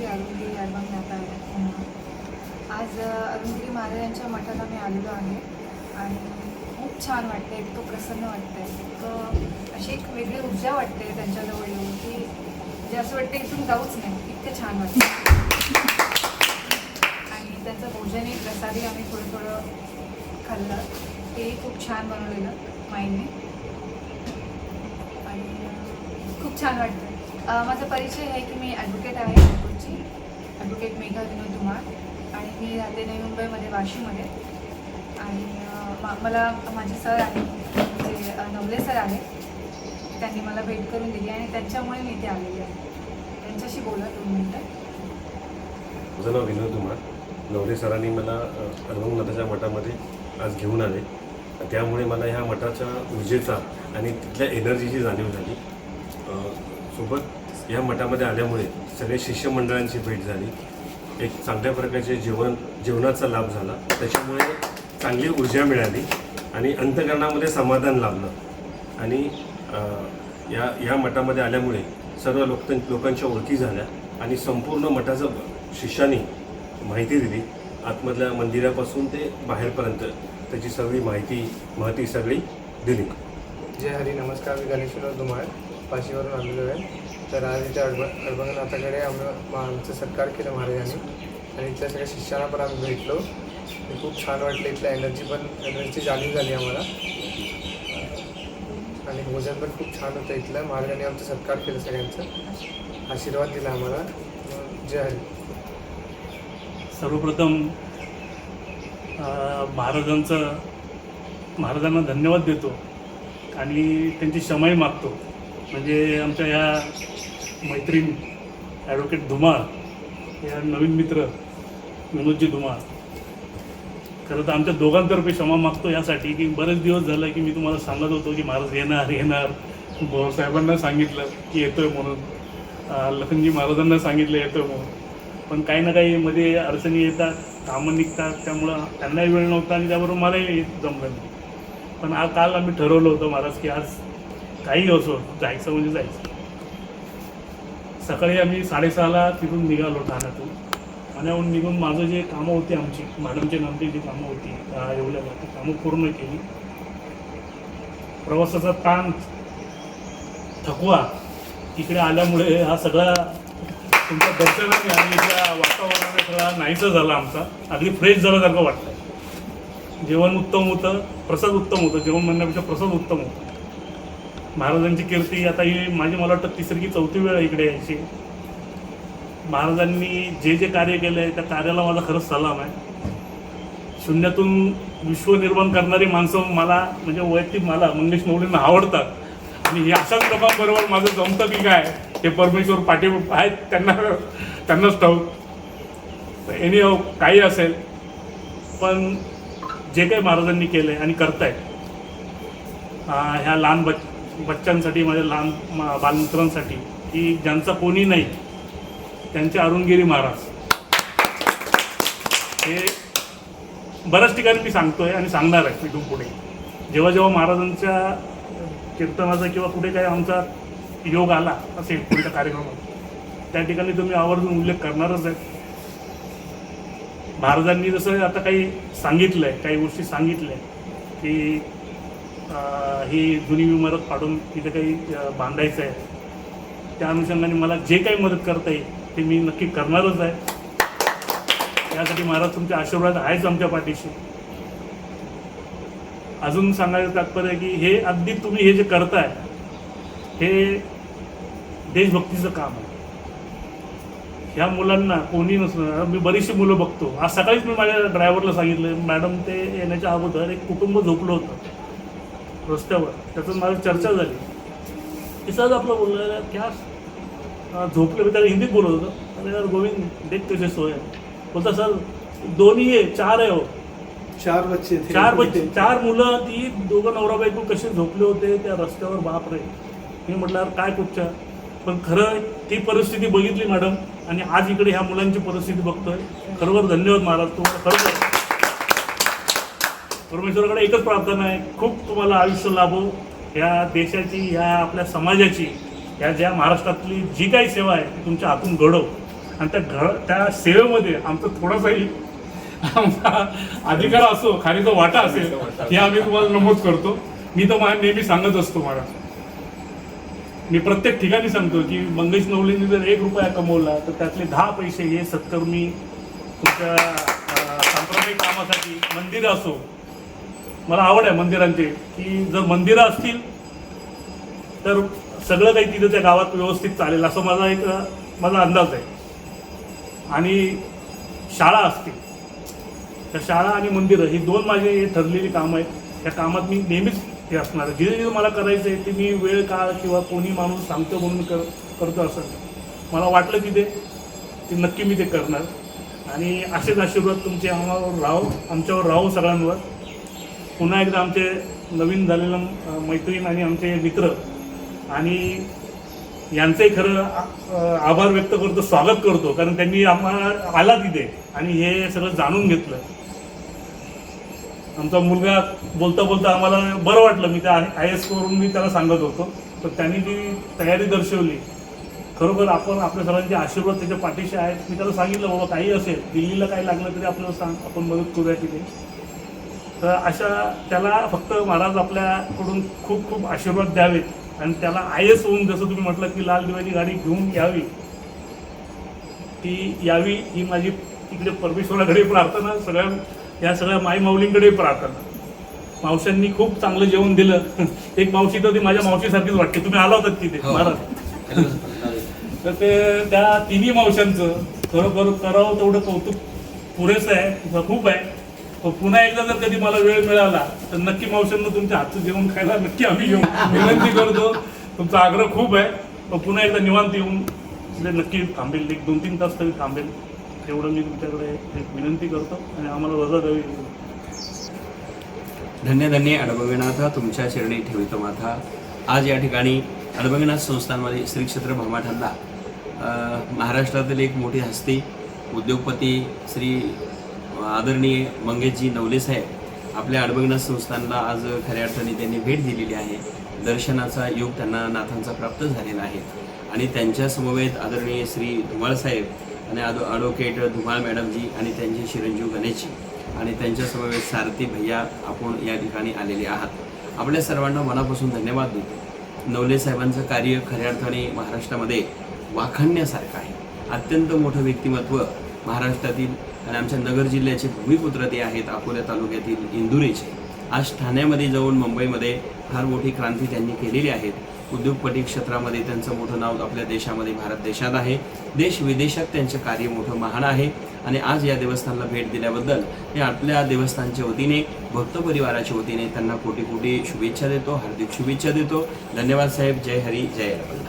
Shri अरुणगिरी album नाता आहे. आज अरुणगिरी महाराज यांच्या मठाला मी आलेलो आहे आणि खूप छान वाटते इतकं प्रसन्न वाटतं इतकं अशी एक वेगळी ऊर्जा वाटते त्यांच्याजवळ येऊन की जे असं वाटतं इथून जाऊच नाही इतकं छान वाटतं आणि त्यांचं भोजनही प्रसादी आम्ही थोडं थोडं खाल्लं. तेही खूप छान बनवलेलं माईने. आणि खूप छान वाटतं माझा परिचय आहे की मी ॲडव्होकेट आहे नागपूरची. ॲडव्होकेट मेघा विनोद धुमाळ आणि मी राहते नवी मुंबईमध्ये वाशीमध्ये. आणि मा- मला माझे सर आहे जे नवले सर आहे त्यांनी मला भेट करून दिली आणि त्यांच्यामुळे मी इथे आलेली आहे. त्यांच्याशी बोला दोन मिनटं. माझं नाव विनोद कुमार नवले सरांनी मला अनुभव नदाच्या मठामध्ये आज घेऊन आले. त्यामुळे मला ह्या मठाच्या ऊर्जेचा आणि तिथल्या एनर्जीची जाणीव झाली. सोबत या मठामध्ये आल्यामुळे सगळे शिष्यमंडळांची भेट झाली. एक चांगल्या प्रकारचे जीवन जेवणाचा लाभ झाला. त्याच्यामुळे चांगली ऊर्जा मिळाली आणि अंतकरणामध्ये समाधान लाभलं. आणि या या मठामध्ये आल्यामुळे सर्व लोक लोकांच्या ओळखी झाल्या आणि संपूर्ण मठाचं शिष्यानी माहिती दिली. आतमधल्या मंदिरापासून ते बाहेरपर्यंत त्याची सगळी माहिती महती सगळी दिली. जय हरी. नमस्कार मी गणेश्वर धुमाळ पाशीवरून आलेलो आहे. तर आज इथे अडब अडबंगनाथाकडे आम्ही आमचं सत्कार केलं महाराजांनी. आणि इथल्या सगळ्या शिष्याला पण आम्ही भेटलो. ते खूप छान वाटलं इथल्या एनर्जी पण एनर्जीची जाणीव झाली आम्हाला. आणि भोजन पण खूप छान होतं इथलं. महाराजांनी आमचा सत्कार केला सगळ्यांचा. आशीर्वाद दिला आम्हाला. जय हरी. सर्वप्रथम महाराजांचं महाराजांना धन्यवाद देतो. आणि त्यांची क्षमाही मागतो. म्हणजे आमच्या या मैत्रीण ॲडव्होकेट धुमाळ या नवीन मित्र विनोदजी धुमाळ. खरं तर आमच्या दोघांतर्फे क्षमा मागतो यासाठी की बरेच दिवस झालं की मी तुम्हाला सांगत होतो की महाराज येणार येणार. भाऊसाहेबांना सांगितलं की येतोय म्हणून. लखनजी महाराजांना सांगितलं येतोय म्हणून. पण काही ना काही मध्ये अडचणी येतात कामं निघतात त्यामुळं त्यांनाही वेळ नव्हता आणि त्याबरोबर मलाही जमलं नाही. पण आज काल आम्ही ठरवलं होतं महाराज की आज काही असो जायचं म्हणजे जायचं. सकाळी आम्ही साडेसहाला तिथून निघालो ठाण्यातून. ठाण्याहून निघून माझं जे कामं होती आमची मॅडमचे नामची जी कामं होती एवढ्या ती कामं पूर्ण केली. प्रवासाचा ताण थकवा इकडे आल्यामुळे हा सगळा तुमच्या दर्शनाने आणि त्या वातावरणाने सगळा नाहीसा झाला आमचा. अगदी फ्रेश झाल्यासारखं वाटतं जेवण उत्तम होतं प्रसाद उत्तम होतं. जेवण म्हणण्यापेक्षा प्रसाद उत्तम होतं. महाराजांची कीर्ती आता ही माझी मला वाटतं तिसरी की चौथी वेळ इकडे यायची. महाराजांनी जे जे कार्य केलं आहे त्या कार्याला माझा खरंच सलाम आहे. शून्यातून विश्व निर्माण करणारी माणसं मला म्हणजे वैयक्तिक मला मंगेश नवलेंना आवडतात. आणि हे अशाच लोकांबरोबर माझं जमतं की काय हे परमेश्वर पाठी आहेत त्यांना त्यांनाच ठाऊक. एनी काही असेल पण जे काही महाराजांनी केलं आहे आणि करतायत अं, ह्या लहान बच बच्चांसाठी माझ्या लहान म- बालमित्रांसाठी की ज्यांचा कोणी नाही त्यांचे अरुणगिरी महाराज. हे बऱ्याच ठिकाणी मी सांगतोय आणि सांगणार आहे इथून पुढे. जेव्हा जेव्हा महाराजांच्या कीर्तनाचा किंवा कुठे काही आमचा योग आला असेल कोणत्या कार्यक्रमात त्या ठिकाणी तुम्ही आवर्जून उल्लेख करणारच आहे. महाराजांनी जसं आता काही सांगितलं आहे काही गोष्टी सांगितल्या की ही जुनी इमारत पाडून तिथे काही बांधायचं आहे. त्या अनुषंगाने मला जे काही मदत करता येईल ते मी नक्की करणारच आहे. त्यासाठी महाराज तुमच्या आशीर्वाद आहेच आमच्या पाठीशी. अजून सांगायचं तात्पर्य की हे अगदी तुम्ही हे जे करताय हे देशभक्तीचं काम आहे. ह्या मुलांना कोणी नसणार मी बरीचशी मुलं बघतो. आज सकाळीच मी माझ्या ड्रायव्हरला सांगितलं मॅडम ते येण्याच्या अगोदर एक कुटुंब झोपलं होतं. रस्त्यावर. त्यातून माझी चर्चा झाली. की सहज आपलं बोललं क्या? झोपले. मी त्याला हिंदीत बोलत होतो. अरे यार गोविंद देख कसे सोय. बोलता सर दोन्ही आहे चार आहे हो. चार बच्चे थे चार बच्चे चार मुलं ती दोघं नवरा बायको कसे झोपले होते त्या रस्त्यावर बाप रे. मी म्हटलं काय कुठच्या पण खरं ती परिस्थिती बघितली मॅडम. आणि आज इकडे ह्या मुलांची परिस्थिती बघतोय. खरोखर धन्यवाद महाराज. तुम्हाला खरोखर परमेश्वराकडे एकच प्रार्थना आहे खूप तुम्हाला आयुष्य लाभो. या देशाची या आपल्या समाजाची या ज्या महाराष्ट्रातली जी काही सेवा आहे ती तुमच्या हातून घडव आणि त्या घड त्या सेवेमध्ये आमचा थोडासाही आमचा अधिकार असो खालीचा वाटा असेल हे आम्ही तुम्हाला नमूद करतो. मी तर मला नेहमी सांगत असतो मला. मी प्रत्येक ठिकाणी सांगतो की मंगेश नवलेंनी जर एक रुपया कमवला तर त्यातले दहा पैसे हे सत्तर मी तुमच्या सांप्रदायिक कामासाठी मंदिर असो मला आवड आहे मंदिरांची की जर मंदिरं असतील तर सगळं काही तिथं त्या गावात व्यवस्थित चालेल असं माझा एक माझा अंदाज आहे. आणि शाळा असतील त्या शाळा आणि मंदिरं ही दोन माझे हे ठरलेली कामं आहेत. त्या कामात मी नेहमीच हे असणार आहे. जे जे मला करायचं आहे ते मी वेळ काळ किंवा कोणी माणूस सांगतो म्हणून कर करतो असं मला वाटलं की ते नक्की मी ते करणार. आणि असेच आशीर्वाद तुमचे आम्हावर राहो आमच्यावर राहो सगळ्यांवर. पुन्हा एकदा आमचे नवीन झालेलं मैत्रीण आणि आमचे मित्र आणि यांचंही खरं आभार व्यक्त करतो स्वागत करतो कारण त्यांनी आम्हाला आला तिथे आणि हे सगळं जाणून घेतलं. आमचा मुलगा बोलता बोलता आम्हाला बरं वाटलं मी त्या आय एस करून मी त्याला सांगत होतो. तर त्यांनी जी तयारी दर्शवली खरोखर आपण आपल्या सर्वांचे आशीर्वाद त्याच्या पाठीशी आहेत. मी त्याला सांगितलं बाबा काही असेल दिल्लीला काही लागलं तरी आपल्याला सांग आपण मदत करूया तिथे. तर अशा त्याला फक्त महाराज आपल्याकडून खूप खूप आशीर्वाद द्यावेत. आणि त्याला आय एस होऊन जसं तुम्ही म्हटलं की लाल दिव्याची गाडी घेऊन यावी ती यावी ही माझी इकडे परमेश्वराकडे प्रार्थना सगळ्या या सगळ्या माई माऊलींकडे प्रार्थना. मावशांनी खूप चांगलं जेवण दिलं. एक मावशी तर ती माझ्या मावशीसारखीच वाटते. तुम्ही आला होतात तिथे महाराज. तर ते त्या तिन्ही मावशांचं खरोखर करावं तेवढं कौतुक पुरेसं आहे खूप आहे. पुन्हा एकदा जर कधी मला वेळ मिळाला तर नक्की मावशांना तुमच्या हातचं जेवण खायला नक्की आम्ही येऊ. विनंती करतो. तुमचा आग्रह खूप आहे. पुन्हा एकदा निवांत येऊन तिथे नक्की थांबेल. एक दोन तीन तास तरी थांबेल. तेवढं मी तुमच्याकडे एक विनंती करतो आणि आम्हाला रजा द्यावी. धन्य धन्य अडबगनाथ. तुमच्या शरणी ठेवितो माथा. आज या ठिकाणी अडबविनाथ संस्थानमध्ये श्री क्षेत्र भमाठांना महाराष्ट्रातील एक मोठी हस्ती उद्योगपती श्री आदरणीय मंगेशजी नवले साहेब आपल्या अडबगनाथ संस्थानला आज खऱ्या अर्थाने त्यांनी भेट दिलेली आहे. दर्शनाचा योग त्यांना नाथांचा प्राप्त झालेला आहे. आणि त्यांच्या समवेत आदरणीय श्री धुमाळ साहेब आणि आदो ॲडव्होकेट धुमाळ मॅडमजी आणि त्यांचे चिरंजीव गणेशजी आणि त्यांच्या समवेत सारथी भैया आपण या ठिकाणी आलेले आहात. आपल्या सर्वांना मनापासून धन्यवाद देतो. नवले साहेबांचं कार्य खऱ्या अर्थाने महाराष्ट्रामध्ये वाखाणण्यासारखं आहे. अत्यंत मोठं व्यक्तिमत्व महाराष्ट्रातील आणि आमच्या नगर जिल्ह्याचे भूमिपुत्र ते आहेत अकोला तालुक्यातील इंदुरीचे. आज ठाण्यामध्ये जाऊन मुंबईमध्ये फार मोठी क्रांती त्यांनी केलेली आहे. उद्योगपती क्षेत्रामध्ये त्यांचं मोठं नाव आपल्या देशामध्ये भारत देशात आहे. देश विदेशात त्यांचं कार्य मोठं महान आहे. आणि आज या देवस्थानला भेट दिल्याबद्दल मी आपल्या देवस्थानच्या वतीने भक्त परिवाराच्या वतीने त्यांना कोटी कोटी शुभेच्छा देतो हार्दिक शुभेच्छा देतो. धन्यवाद साहेब. जय हरी जय रमण